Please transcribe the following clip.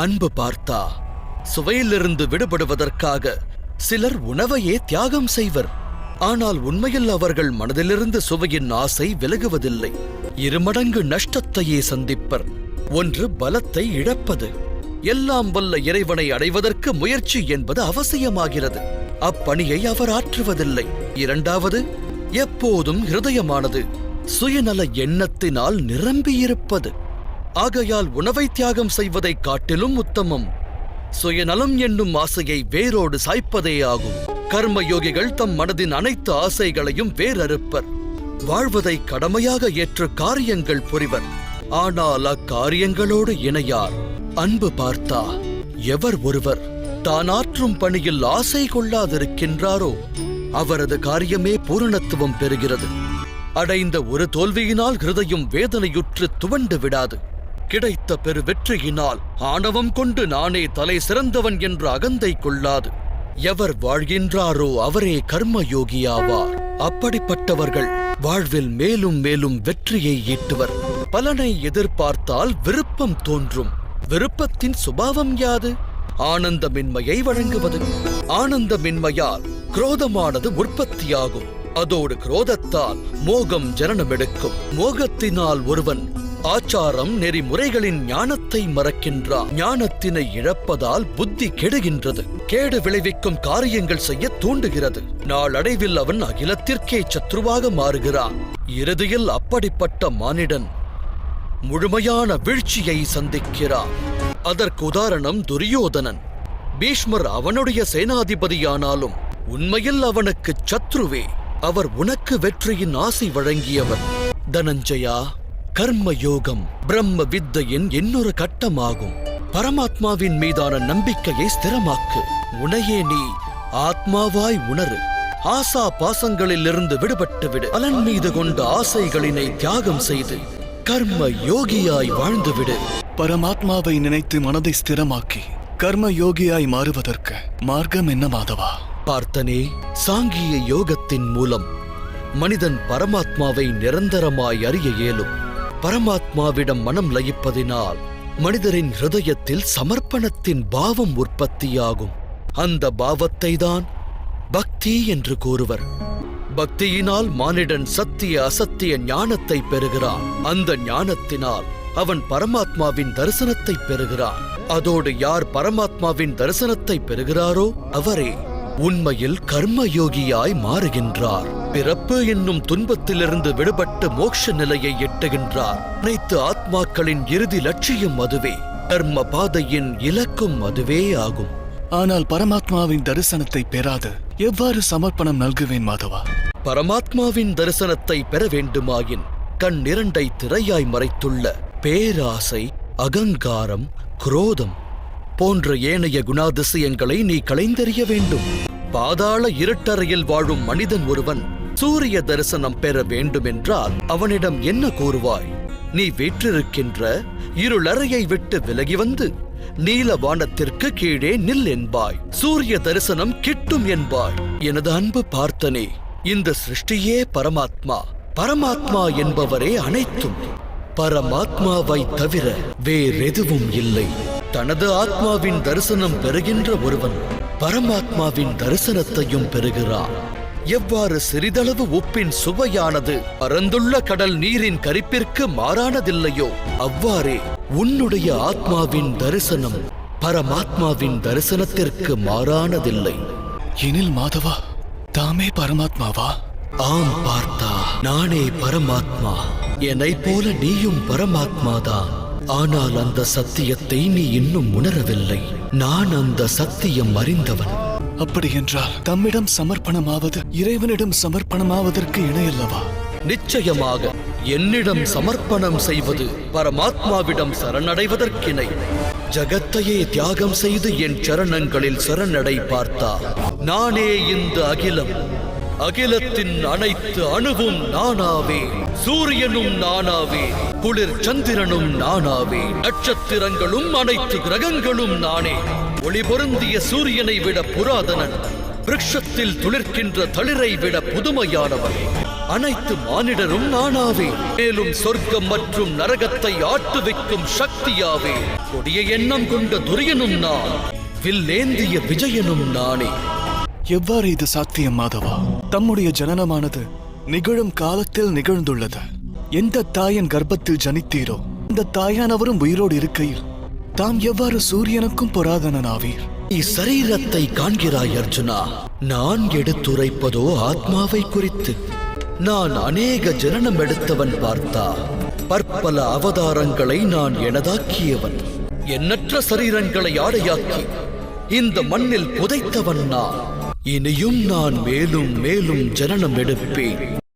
அன்பு பார்த்தா சுவையிலிருந்து விடுபடுவதற்காக சிலர் உணவையே தியாகம் செய்வர். ஆனால் உண்மையில் அவர்கள் மனதிலிருந்து சுவையின் ஆசை விலகுவதில்லை. இருமடங்கு நஷ்டத்தையே சந்திப்பர். ஒன்று பலத்தை இழப்பது. எல்லாம் வல்ல இறைவனை அடைவதற்கு முயற்சி என்பது அவசியமாகிறது. அப்பணியை அவர் ஆற்றுவதில்லை. இரண்டாவது எப்போதும் ஹிருதயமானது. சுயநல எண்ணத்தினால் நிரம்பியிருப்பது. ஆகையால் உணவை தியாகம் செய்வதைக் காட்டிலும் உத்தமம். சுயநலம் என்னும் ஆசையை வேரோடு சாய்ப்பதே ஆகும். கர்மயோகிகள் தம் மனதின் அனைத்து ஆசைகளையும் வேறறுப்பர். வாழ்வதை கடமையாக ஏற்று காரியங்கள் புரிவர். ஆனால் அக்காரியங்களோடு இணையார். அன்பு பார்த்தா எவர் ஒருவர் தான் ஆற்றும் பணியில் ஆசை கொள்ளாதிருக்கின்றாரோ அவரது காரியமே பூரணத்துவம் பெறுகிறது. அடைந்த ஒரு தோல்வியினால் ஹிருதயம் வேதனையுற்று துவண்டு விடாது. கிடைத்த பெரு வெற்றியினால் ஆணவம் கொண்டு நானே தலை சிறந்தவன் என்ற அகந்தை கொள்ளாது. எவர் வாழ்கின்றாரோ அவரே கர்மயோகியாவார். அப்படிப்பட்டவர்கள் வாழ்வில் மேலும் மேலும் வெற்றியை ஈட்டுவர். பலனை எதிர்பார்த்தால் விருப்பம் தோன்றும். விருப்பத்தின் சுபாவம் யாது? ஆனந்தமின்மையை வழங்குவது. ஆனந்தமின்மையால் குரோதமானது உற்பத்தியாகும். அதோடு குரோதத்தால் மோகம் ஜனனமெடுக்கும். மோகத்தினால் ஒருவன் ஆச்சாரம் நெறிமுறைகளின் ஞானத்தை மறக்கின்றான் ஞானத்தினை இழப்பதால் புத்தி கெடுகின்றது. கேடு விளைவிக்கும் காரியங்கள் செய்ய தூண்டுகிறது. நாளடைவில் அவன் அகிலத்திற்கே சத்ருவாக மாறுகிறான் இறுதியில் அப்படிப்பட்ட மானிடன் முழுமையான வீழ்ச்சியை சந்திக்கிறான் அதற்கு உதாரணம் துரியோதனன். பீஷ்மர் அவனுடைய சேனாதிபதியானாலும் உண்மையில் அவனுக்கு சத்ருவே. அவர் உனக்கு வெற்றியின் ஆசை வழங்கியவர். தனஞ்சயா கர்ம யோகம் பிரம்ம வித்தையின் இன்னொரு கட்டமாகும். பரமாத்மாவின் மீதான நம்பிக்கையை ஸ்திரமாக்கு. உனையே நீ ஆத்மாவாய் உணரு. ஆசா பாசங்களிலிருந்து விடுபட்டு விடு பலன் மீது கொண்ட ஆசைகளினை தியாகம் செய்து கர்ம யோகியாய் வாழ்ந்துவிடு. பரமாத்மாவை நினைத்து மனதை ஸ்திரமாக்கி கர்ம யோகியாய் மாறுவதற்கு மார்க்கம் என்ன மாதவா? பார்த்தனே சாங்கிய யோகத்தின் மூலம் மனிதன் பரமாத்மாவை நிரந்தரமாய் அறிய இயலும். பரமாத்மாவிடம் மனம் லயிப்பதினால் மனிதரின் ஹிருதயத்தில் சமர்ப்பணத்தின் பாவம் உற்பத்தியாகும். அந்த பாவத்தை தான் பக்தி என்று கூறுவர். பக்தியினால் மானிடன் சத்திய அசத்திய ஞானத்தை பெறுகிறான். அந்த ஞானத்தினால் அவன் பரமாத்மாவின் தரிசனத்தை பெறுகிறான். அதோடு யார் பரமாத்மாவின் தரிசனத்தை பெறுகிறாரோ அவரே உண்மையில் கர்மயோகியாய் மாறுகின்றார். பிறப்பு என்னும் துன்பத்திலிருந்து விடுபட்டு மோட்ச நிலையை எட்டுகின்றார். அனைத்து ஆத்மாக்களின் இறுதி லட்சியம் அதுவே. கர்ம பாதையின் இலக்கும் அதுவே ஆகும். ஆனால் பரமாத்மாவின் தரிசனத்தை பெறாது. எவ்வாறு சமர்ப்பணம் நல்குவேன் மாதவா? பரமாத்மாவின் தரிசனத்தை பெற வேண்டுமாயின் கண் இரண்டை திரையாய் மறைத்துள்ள பேராசை அகங்காரம் குரோதம் போன்ற ஏனைய குணாதிசயங்களை நீ களைந்தெறிய வேண்டும். பாதாள இருட்டறையில் வாழும் மனிதன் ஒருவன் சூரிய தரிசனம் பெற வேண்டுமென்றால் அவனிடம் என்ன கூறுவாய்? நீ வீற்றிருக்கின்ற இருளறையை விட்டு விலகி வந்து நீல வானத்திற்கு கீழே நில் என்பாய். சூரிய தரிசனம் கிட்டும் என்பாய். எனது அன்பு பார்த்தனே இந்த சிருஷ்டியே பரமாத்மா. பரமாத்மா என்பவரே அனைத்தும். பரமாத்மாவை தவிர வேறெதுவும் இல்லை. தனது ஆத்மாவின் தரிசனம் பெறுகின்ற ஒருவன் பரமாத்மாவின் தரிசனத்தையும் பெறுகிறான் எவ்வாறு சிறிதளவு உப்பின் சுவையானது பரந்துள்ள கடல் நீரின் கரிப்பிற்கு மாறானதில்லையோ அவ்வாறே உன்னுடைய ஆத்மாவின் தரிசனம் பரமாத்மாவின் தரிசனத்திற்கு மாறானதில்லை. எனில் மாதவா தாமே பரமாத்மாவா? ஆம் பார்த்தா நானே பரமாத்மா. என்னைப் போல நீயும் பரமாத்மாதான். ஆனால் அந்த சத்தியத்தை நீ இன்னும் உணரவில்லை. நான் அந்த சத்தியம் அறிந்தவன். அப்படி என்றால் தம்மிடம் சமர்ப்பணமாவது இறைவனிடம் சமர்ப்பணமாவதற்கு இணையல்லவா? நிச்சயமாக என்னிடம் சமர்ப்பணம் செய்வது பரமாத்மாவிடம் சரணடைவதற்கிணை. ஜகத்தையே தியாகம் செய்து என் சரணங்களில் சரணடை பார்த்தா நானே இந்த அகிலம் அகிலத்தின் அனைத்து அணுவும் நானாவே. சூரியனும் நானாவே. குளிர் சந்திரனும் நானாவே. நட்சத்திரங்களும் அனைத்து கிரகங்களும் நானே. ஒளி பொருந்திய சூரியனை விட புராதனன். விரக்ஷத்தில் துளிர்க்கின்ற தளிரை விட புதுமையானவன். அனைத்து மானிடரும் நானாவே. மேலும் சொர்க்கம் மற்றும் நரகத்தை ஆட்டு வைக்கும் சக்தியாவே. கொடிய எண்ணம் கொண்ட துரியனும் நான். வில்லேந்திய விஜயனும் நானே. எவ்வாறு இது சாத்தியம் மாதவா? தம்முடைய ஜனனமானது நிகழும் காலத்தில் நிகழ்ந்துள்ளது. எந்த தாயின் கர்ப்பத்தில் ஜனித்தீரோ அந்த தாயானவரும் உயிரோடு இருக்கையில் தாம் எவ்வாறு சூரியனுக்கும் பொறாதனனாவீர் நீ சரீரத்தை காண்கிறாய் அர்ஜுனா. நான் எடுத்துரைப்பதோ ஆத்மாவை குறித்து. நான் அநேக ஜனனம் எடுத்தவன் பார்த்தா பற்பல அவதாரங்களை நான் எனதாக்கியவன். எண்ணற்ற சரீரங்களை ஆடையாக்கி இந்த மண்ணில் புதைத்தவன் நான். இனியும் நான் மேலும் மேலும் ஜனனம் எடுப்பேன்.